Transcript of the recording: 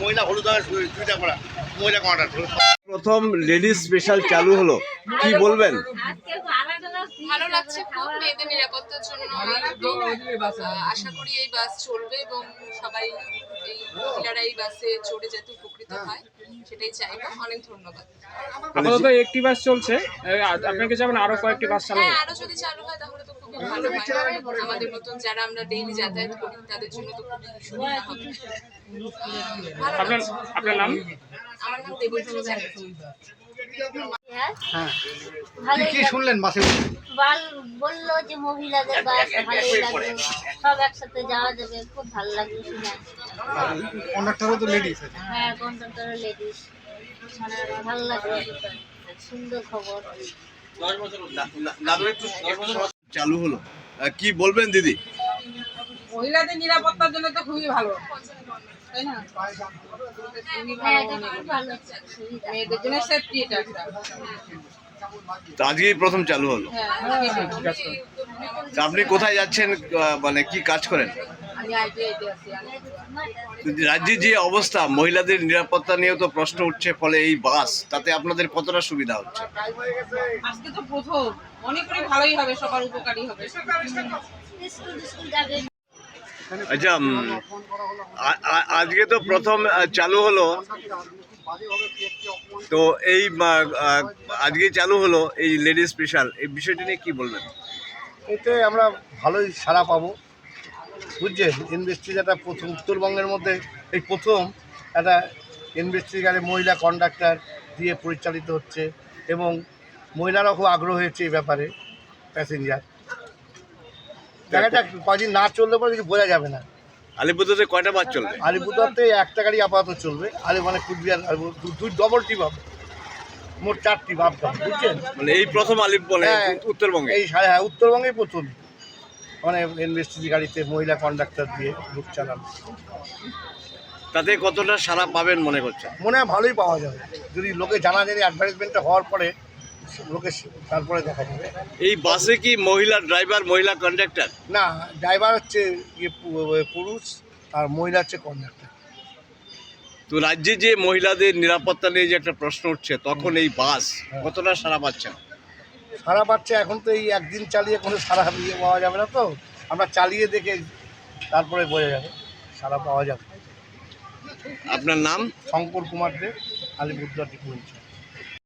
মহিলা হলুদ রঙের করা মহিলা কমাটা প্রথম লেডিস স্পেশাল চালু হলো কি বলবেন? ভালো লাগছে খুব মেয়েদের নিরাপত্তার জন্য আশা করি এই বাস চলবে এবং সবাই এই মহিলারা এই বাসে চড়ে যাতে উপকৃত হয় সেটাই চাইব। অনেক ধন্যবাদ। আপাতত একটি বাস চলছে। আপনাকে যাবেন আরও কয়েকটি বাস চালু হ্যাঁ আরও যদি চালু হয় তাহলে ভালো হয় আমাদের মতন যারা আমরা ডেইলি যাতায়াত করি তাদের জন্য তো খুবই সুবিধা হবে। আপনার আপনার নাম? আমার নাম দেবশ্রী চ্যাটার্জি। হ্যাঁ। কি শুনলেন বাসে বাল বলল যে মহিলাদের বাস ভালোই লাগবে সব একসাথে যাওয়া যাবে। খুব ভালো লাগল শুনে। কন্ডাক্টরও তো লেডিস হ্যাঁ লেডিস ভালো সুন্দর খবর। চালু হলো। কি বলবেন দিদি? মহিলাদের নিরাপত্তার জন্য তো খুবই ভালো। হ্যাঁ মেয়েদের জন্য সেফটি এটা আজকেই প্রথম চালু হলো। হ্যাঁ তা আপনি কোথায় যাচ্ছেন মানে কি কাজ করেন? রাজ্যের যে অবস্থা মহিলাদের নিরাপত্তা নিয়েও তো প্রশ্ন উঠছে ফলে এই বাস তাতে আপনাদের কতটা সুবিধা হচ্ছে? আজকে তো প্রথম। মনে করি ভালোই হবে সবার উপকারী হবে। আচ্ছা আজকে তো প্রথম চালু হলো। তো এই আজকে চালু হলো এই লেডিস স্পেশাল। এই বিষয়টি নিয়ে কি বলবেন? এতে আমরা ভালোই সাড়া পাবো। বুঝছেন ইনভেস্টিগেটা প্রথম উত্তরবঙ্গের মধ্যে এই প্রথম একটা ইনভেস্টিগারে মহিলা কন্ডাক্টর দিয়ে পরিচালিত হচ্ছে এবং মহিলারাও খুব আগ্রহ হয়েছে এই ব্যাপারে প্যাসেঞ্জার জায়গাটা কদিন না চললে পরে কিছু বোঝা যাবে না। আলিপুরদুয়ারে কয়টা বাস চলবে? আলিপুরদুয়ারতে একটা গাড়ি আপাতত চলবে আলি মানে কুচবিহার দুই ডবল টিপ হবে মোট চার টিপ আপ ডাউন বুঝছেন? মানে এই প্রথম আলিপুর হ্যাঁ। উত্তরবঙ্গে? এই হ্যাঁ উত্তরবঙ্গেই প্রথম। মানে ইনভেস্টিজি গাড়িতে মহিলা কন্ডাক্টর দিয়ে রুট চালান। তাতে কতটা সারা পাবেন মনে করছেন? মনে হয় ভালোই পাওয়া যাবে। যদি লোকে জানা জানি অ্যাডভার্টাইজমেন্টটা হওয়ার পরে লোকে তারপরে দেখা যাবে। এই বাসে কি মহিলা ড্রাইভার মহিলা কন্ডাক্টর না ড্রাইভার হচ্ছে ইয়ে পুরুষ আর মহিলা হচ্ছে কন্ডাক্টর তো রাজ্যে যে মহিলাদের নিরাপত্তা নিয়ে যে একটা প্রশ্ন উঠছে তখন এই বাস কতটা সারা পাচ্ছেন সারা পাচ্ছে এখন তো এই একদিন চালিয়ে কোনো সারা ইয়ে পাওয়া যাবে না তো। আমরা চালিয়ে দেখে তারপরে বোঝা যাবে সারা পাওয়া যাবে। আপনার নাম? Shankar Kumar De Alipurduar depot incharge